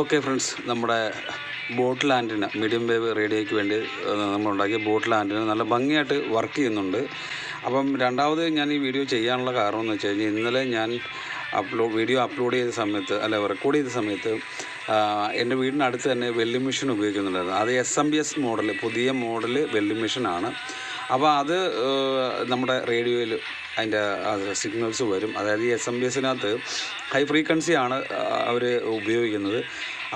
Okay friends നമ്മുടെ boat ലാൻഡിന് medium wave റേഡിയോയ്ക്ക് വേണ്ടി നമ്മളുണ്ടാക്കിയ ബോട്ട് ലാൻഡിന് നല്ല ഭംഗിയായിട്ട് വർക്ക് ചെയ്യുന്നുണ്ട്. അപ്പം രണ്ടാമത് ഞാൻ ഈ വീഡിയോ ചെയ്യാനുള്ള കാരണം എന്ന് വെച്ച് കഴിഞ്ഞാൽ ഇന്നലെ ഞാൻ അപ്ലോഡ് വീഡിയോ അപ്ലോഡ് ചെയ്ത സമയത്ത് അല്ല റെക്കോർഡ് ചെയ്ത സമയത്ത് എന്റെ വീടിനടുത്ത് തന്നെ വെല്ലിംഗ് മെഷീൻ ഉപയോഗിക്കുന്നുണ്ടായിരുന്നു. അത് S M B S model പുതിയ മോഡൽ വെല്ലിംഗ് മെഷീനാണ് അപ്പോൾ അത് നമ്മുടെ റേഡിയോയിൽ അതിന്റെ സിഗ്നൽസ് വരും. അതായത് ഈ എസ് എം ബി എസിനകത്ത് ഹൈ ഫ്രീക്വൻസിയാണ് അവർ ഉപയോഗിക്കുന്നത്.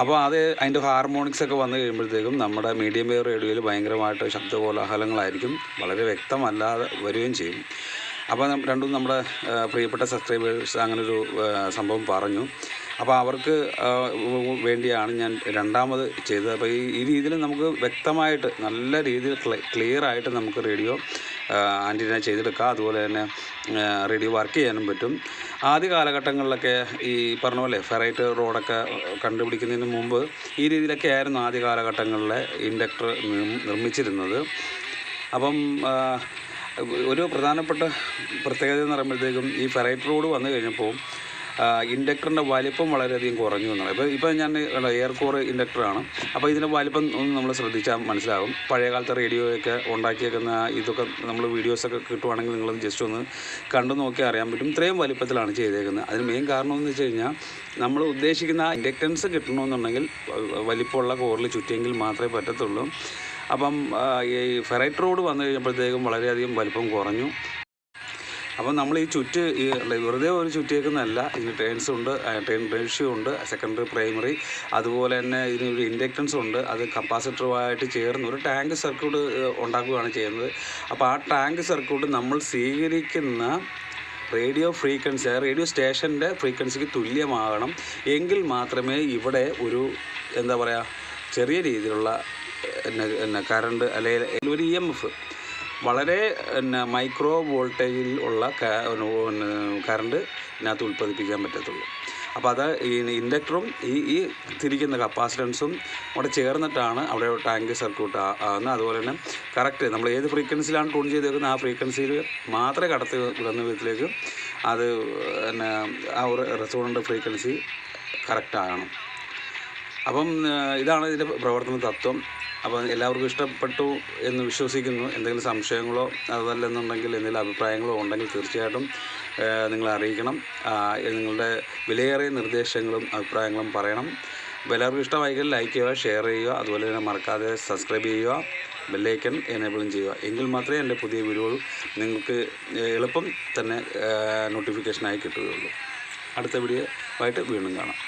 അപ്പോൾ അത് അതിന്റെ ഹാർമോണിക്സ് ഒക്കെ വന്നു കഴിയുമ്പോഴത്തേക്കും നമ്മുടെ മീഡിയം വേവ് റേഡിയോയിൽ ഭയങ്കരമായിട്ട് ശബ്ദ കോലാഹലങ്ങളായിരിക്കും വളരെ വ്യക്തമല്ലാതെ വരികയും ചെയ്യും. അപ്പോൾ രണ്ടും നമ്മുടെ പ്രിയപ്പെട്ട സബ്സ്ക്രൈബേഴ്സ് അങ്ങനൊരു സംഭവം പറഞ്ഞു. അപ്പോൾ അവർക്ക് വേണ്ടിയാണ് ഞാൻ രണ്ടാമത് ചെയ്തത്. അപ്പോൾ ഈ ഈ രീതിയിൽ നമുക്ക് വ്യക്തമായിട്ട് നല്ല രീതിയിൽ ക്ലിയർ ആയിട്ട് നമുക്ക് റേഡിയോ ആന്റിന ചെയ്തെടുക്കാം. അതുപോലെ തന്നെ റേഡിയോ വർക്ക് ചെയ്യാനും പറ്റും. ആദ്യ കാലഘട്ടങ്ങളിലൊക്കെ ഈ പറഞ്ഞ പോലെ ഫെറൈറ്റ് റോഡൊക്കെ കണ്ടുപിടിക്കുന്നതിന് മുമ്പ് ഈ രീതിയിലൊക്കെ ആയിരുന്നു ആദ്യ കാലഘട്ടങ്ങളിലെ ഇൻഡക്ടർ നിർമ്മിച്ചിരുന്നത്. അപ്പം ഒരു പ്രധാനപ്പെട്ട പ്രത്യേകത എന്ന് പറയുമ്പോഴത്തേക്കും ഈ ഫെറൈറ്റ് റോഡ് വന്നു കഴിഞ്ഞപ്പോൾ ഇൻഡക്ടറിന്റെ വലിപ്പം വളരെയധികം കുറഞ്ഞു എന്നാണ്. ഇപ്പോൾ ഇപ്പോൾ ഞാൻ എയർ കോർ ഇൻഡക്ടറാണ് അപ്പോൾ ഇതിന്റെ വലിപ്പം ഒന്ന് നമ്മൾ ശ്രദ്ധിച്ചാൽ മനസ്സിലാകും. പഴയ കാലത്തെ റേഡിയോയൊക്കെ ഉണ്ടാക്കിയേക്കുന്ന ഇതൊക്കെ നമ്മൾ വീഡിയോസൊക്കെ കിട്ടുവാണെങ്കിൽ നിങ്ങളൊന്ന് ജസ്റ്റ് ഒന്ന് കണ്ടു നോക്കി അറിയാൻ പറ്റും. ഇത്രയും വലിപ്പത്തിലാണ് ചെയ്തേക്കുന്നത്. അതിന് മെയിൻ കാരണം എന്ന് വെച്ച് കഴിഞ്ഞാൽ നമ്മൾ ഉദ്ദേശിക്കുന്ന ആ ഇൻഡക്റ്റൻസ് കിട്ടണമെന്നുണ്ടെങ്കിൽ വലിപ്പമുള്ള കോറിൽ ചുറ്റിയെങ്കിൽ മാത്രമേ പറ്റത്തുള്ളൂ. അപ്പം ഈ ഫെറൈറ്റ് റോഡ് വന്നു കഴിഞ്ഞപ്പോഴത്തേക്കും വളരെയധികം വലിപ്പം കുറഞ്ഞു. അപ്പം നമ്മൾ ഈ ചുറ്റ് ഈ വെറുതെ ഒരു ചുറ്റിയേക്കുന്നതല്ല. ഇതിന് ടേൺസ് ഉണ്ട് ടേൺ റേഷ്യോ ഉണ്ട് സെക്കൻഡറി പ്രൈമറി. അതുപോലെ തന്നെ ഇതിന് ഒരു ഇൻഡക്റ്റൻസ് ഉണ്ട്. അത് കപ്പാസിറ്ററുമായിട്ട് ചേർന്ന് ഒരു ടാങ്ക് സർക്യൂട്ട് ഉണ്ടാക്കുകയാണ് ചെയ്യുന്നത്. അപ്പോൾ ആ ടാങ്ക് സർക്യൂട്ട് നമ്മൾ സ്വീകരിക്കുന്ന റേഡിയോ ഫ്രീക്വൻസി റേഡിയോ സ്റ്റേഷന്റെ ഫ്രീക്വൻസിക്ക് തുല്യമാകണം. എങ്കിൽ മാത്രമേ ഇവിടെ ഒരു എന്താ പറയുക ചെറിയ രീതിയിലുള്ള കറണ്ട് അല്ലെങ്കിൽ ഒരു ഇ എം എഫ് വളരെ പിന്നെ മൈക്രോ വോൾട്ടേജിൽ ഉള്ള കറണ്ട് ഇതിനകത്ത് ഉൽപ്പാദിപ്പിക്കാൻ പറ്റത്തുള്ളൂ. അപ്പോൾ അത് ഈ ഇൻഡക്ടറും ഈ ഈ തിരിക്കുന്ന കപ്പാസിറ്റൻസും അവിടെ ചേർന്നിട്ടാണ് അവിടെ ടാങ്ക് സർക്യൂട്ട് ആകുന്നത്. അതുപോലെ തന്നെ കറക്റ്റ് നമ്മൾ ഏത് ഫ്രീക്വൻസിയിലാണ് ട്യൂൺ ചെയ്തേക്കുന്നത് ആ ഫ്രീക്വൻസിയിൽ മാത്രമേ കടത്തി വിടുന്ന വിധത്തിലേക്ക് അത് പിന്നെ ആ ഒരു റെസോണന്റ് ഫ്രീക്വൻസി കറക്റ്റ് ആകണം. അപ്പം ഇതാണ് ഇതിന്റെ പ്രവർത്തന തത്വം. അപ്പം എല്ലാവർക്കും ഇഷ്ടപ്പെട്ടു എന്ന് വിശ്വസിക്കുന്നു. എന്തെങ്കിലും സംശയങ്ങളോ അതല്ലെന്നുണ്ടെങ്കിൽ എന്തെങ്കിലും അഭിപ്രായങ്ങളോ ഉണ്ടെങ്കിൽ തീർച്ചയായിട്ടും നിങ്ങൾ അറിയിക്കണം. നിങ്ങളുടെ വിലയേറിയ നിർദ്ദേശങ്ങളും അഭിപ്രായങ്ങളും പറയണം. അപ്പോൾ എല്ലാവർക്കും ഇഷ്ടമായെങ്കിൽ ലൈക്ക് ചെയ്യുക ഷെയർ ചെയ്യുക. അതുപോലെ തന്നെ മറക്കാതെ സബ്സ്ക്രൈബ് ചെയ്യുക. ബെല്ലൈക്കൺ എനേബിളും ചെയ്യുക. എങ്കിൽ മാത്രമേ എന്റെ പുതിയ വീഡിയോകൾ നിങ്ങൾക്ക് എളുപ്പം തന്നെ നോട്ടിഫിക്കേഷനായി കിട്ടുകയുള്ളൂ. അടുത്ത വീഡിയോ ആയിട്ട് വീണ്ടും കാണാം.